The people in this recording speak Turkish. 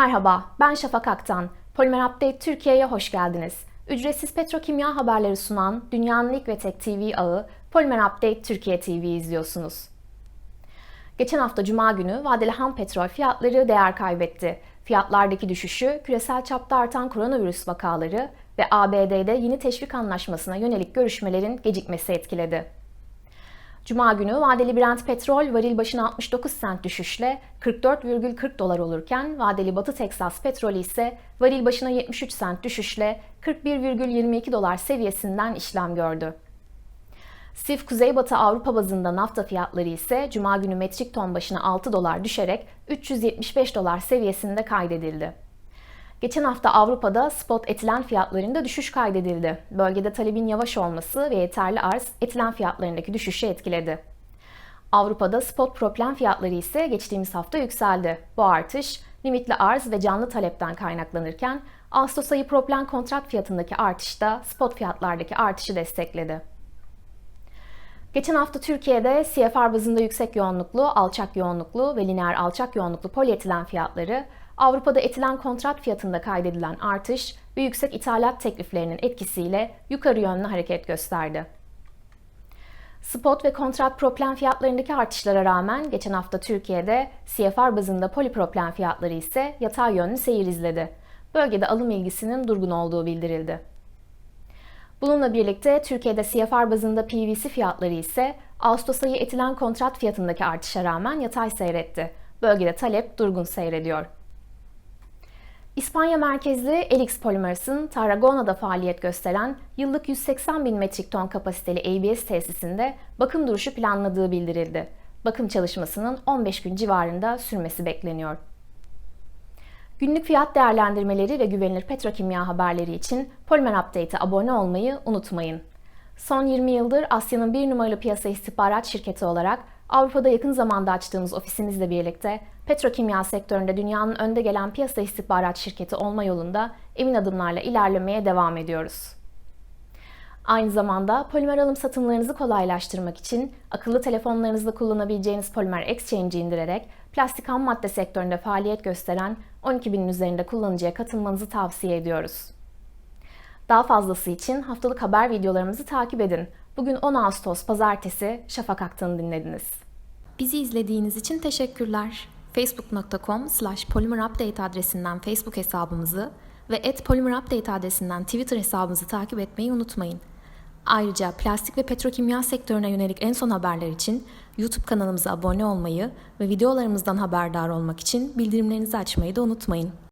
Merhaba, ben Şafak Aktan. Polimer Update Türkiye'ye hoş geldiniz. Ücretsiz petrokimya haberleri sunan dünyanın ilk ve tek TV ağı Polimer Update Türkiye TV izliyorsunuz. Geçen hafta Cuma günü vadeli ham petrol fiyatları değer kaybetti. Fiyatlardaki düşüşü küresel çapta artan koronavirüs vakaları ve ABD'de yeni teşvik anlaşmasına yönelik görüşmelerin gecikmesi etkiledi. Cuma günü vadeli Brent petrol varil başına 69 sent düşüşle 44,40 dolar olurken vadeli Batı Teksas petrolü ise varil başına 73 sent düşüşle 41,22 dolar seviyesinden işlem gördü. SIF Kuzeybatı Avrupa bazında nafta fiyatları ise Cuma günü metrik ton başına 6 dolar düşerek 375 dolar seviyesinde kaydedildi. Geçen hafta Avrupa'da spot etilen fiyatlarında düşüş kaydedildi. Bölgede talebin yavaş olması ve yeterli arz etilen fiyatlarındaki düşüşü etkiledi. Avrupa'da spot propen fiyatları ise geçtiğimiz hafta yükseldi. Bu artış limitli arz ve canlı talepten kaynaklanırken Ağustos ayı propen kontrat fiyatındaki artış da spot fiyatlardaki artışı destekledi. Geçen hafta Türkiye'de CFR bazında yüksek yoğunluklu, alçak yoğunluklu ve lineer alçak yoğunluklu polietilen fiyatları, Avrupa'da etilen kontrat fiyatında kaydedilen artış ve yüksek ithalat tekliflerinin etkisiyle yukarı yönlü hareket gösterdi. Spot ve kontrat propen fiyatlarındaki artışlara rağmen geçen hafta Türkiye'de CFR bazında polipropen fiyatları ise yatay yönlü seyir izledi. Bölgede alım ilgisinin durgun olduğu bildirildi. Bununla birlikte Türkiye'de CFR bazında PVC fiyatları ise Ağustos ayı etilen kontrat fiyatındaki artışa rağmen yatay seyretti. Bölgede talep durgun seyrediyor. İspanya merkezli Elix Polymers'ın Tarragona'da faaliyet gösteren yıllık 180 bin metrik ton kapasiteli ABS tesisinde bakım duruşu planladığı bildirildi. Bakım çalışmasının 15 gün civarında sürmesi bekleniyor. Günlük fiyat değerlendirmeleri ve güvenilir petrokimya haberleri için Polimer Update'e abone olmayı unutmayın. Son 20 yıldır Asya'nın bir numaralı piyasa istihbarat şirketi olarak Avrupa'da yakın zamanda açtığımız ofisimizle birlikte petrokimya sektöründe dünyanın önde gelen piyasa istihbarat şirketi olma yolunda emin adımlarla ilerlemeye devam ediyoruz. Aynı zamanda polimer alım satımlarınızı kolaylaştırmak için akıllı telefonlarınızda kullanabileceğiniz Polimer Exchange'i indirerek plastik ham madde sektöründe faaliyet gösteren 12 binin üzerinde kullanıcıya katılmanızı tavsiye ediyoruz. Daha fazlası için haftalık haber videolarımızı takip edin. Bugün 10 Ağustos Pazartesi Şafak Aktan'ı dinlediniz. Bizi izlediğiniz için teşekkürler. facebook.com slash polymerupdate adresinden Facebook hesabımızı ve @polymerupdate adresinden Twitter hesabımızı takip etmeyi unutmayın. Ayrıca plastik ve petrokimya sektörüne yönelik en son haberler için YouTube kanalımıza abone olmayı ve videolarımızdan haberdar olmak için bildirimlerinizi açmayı da unutmayın.